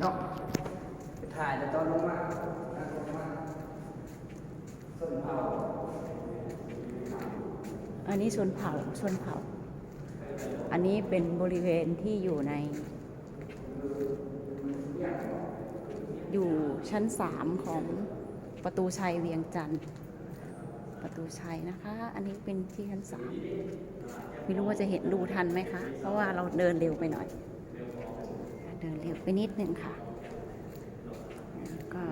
เนาะถ่ายแล้วตอนลงมาลงมาส้นเผาอันนี้ชนเผ่าชนเผา อันนี้เป็นบริเวณที่อยู่ใน อยู่ชั้นสามของประตูชัยเวียงจันทร์ประตูชัยนะคะ อันนี้เป็นที่ชั้นสามไม่รู้ว่าจะเห็นดูทันไหมคะ เพราะว่าเราเดินเร็วไปหน่อย เดินเร็วไปนิดนึงค่ะ ก็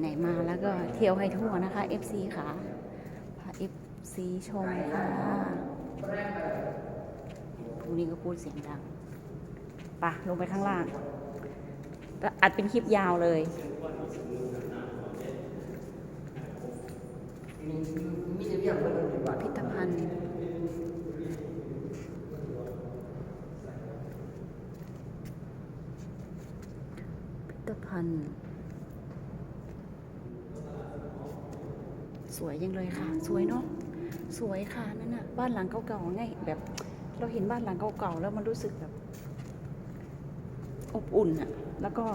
ไหนๆมาแล้วก็เที่ยวให้ทั่วนะคะ FC ค่ะพา FC ชมค่ะพรุ่งนี้ก็พูดเสียงดังปะลงไปข้างล่าง อัดเป็นคลิปยาวเลยพิพิธภัณฑ์ พิพิธภัณฑ์ สวยยังเลยค่ะ สวยเนาะสวยค่ะนั่นน่ะบ้านหลังเก่าๆไงแบบ เราเห็นบ้านหลังเก่าๆแล้วมันรู้สึกแบบ อบอุ่นอะแล้วก็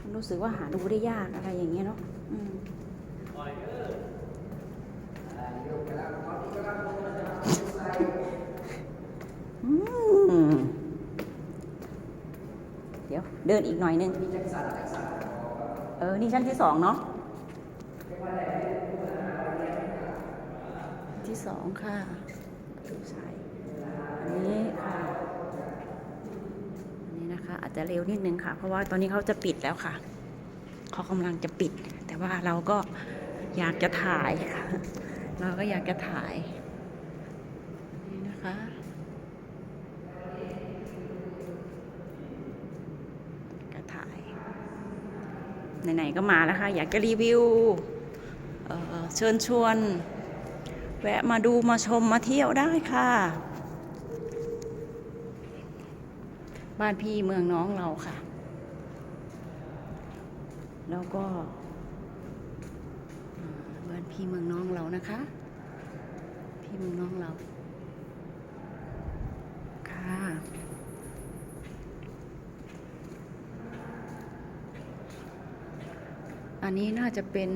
มันรู้สึกว่าหาดูได้ยากอะไรอย่างเงี้ยเนาะอืม อืม เดินอีกหน่อยนึงมีจักรสันจักรสันเออ นี่ชั้นที่สองเนาะที่สองค่ะดูใช่อันนี้ค่ะอันนี้นะคะ อาจจะเร็วนิดนึงค่ะ เพราะว่าตอนนี้เขาจะปิดแล้วค่ะเขากำลังจะปิด แต่ว่าเราก็อยากจะถ่ายค่ะ เราก็อยากจะถ่ายนี่นะคะ ก็ถ่าย ไหนๆก็มาแล้วค่ะอยากจะรีวิวเเชิญชวน แวะมาดูมาชมมาเที่ยวได้ค่ะ บ้านพี่เมืองน้องเราค่ะ แล้วก็บ้านพี่เมืองน้องเรานะคะ พี่เมืองน้องเรา ค่ะ อันนี้น่าจะเป็น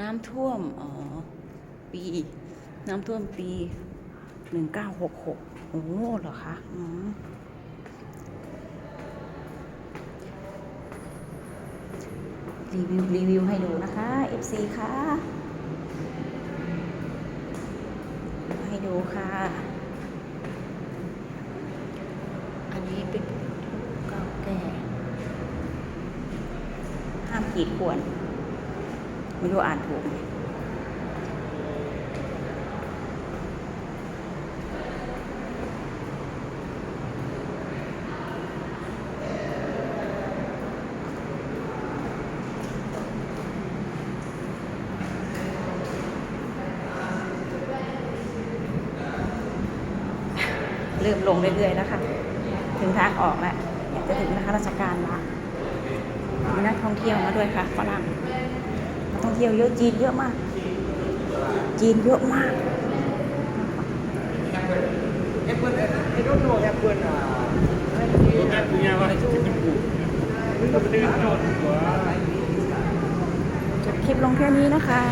น้ำท่วม อ๋อ ปี น้ำท่วมปีหนึ่งเก้าหกหกโอ้เหรอคะอืมรีวิว รีวิวให้ดูนะคะ FC ค่ะ ให้ดูค่ะ อันนี้เป็นเก่าแก่ ห้าม ขีดข่วน ไม่รู้อ่านถูกไหมเริ่มลงเรื่อยๆแล้วค่ะ ถึงทางออกแล้วเนี่ยจะถึงนะคะราชการละ มีนักท่องเที่ยวมาด้วยค่ะฝรั่งนักท่องเที่ยวเยอะจีนเยอะมาก จีนเยอะมากแอปเปิลไอ้รถโดแอปเปิลอะ Bukan punya waktu tempuh. Benda-benda yang kau buat. จบคลิปลงแค่นี้นะคะ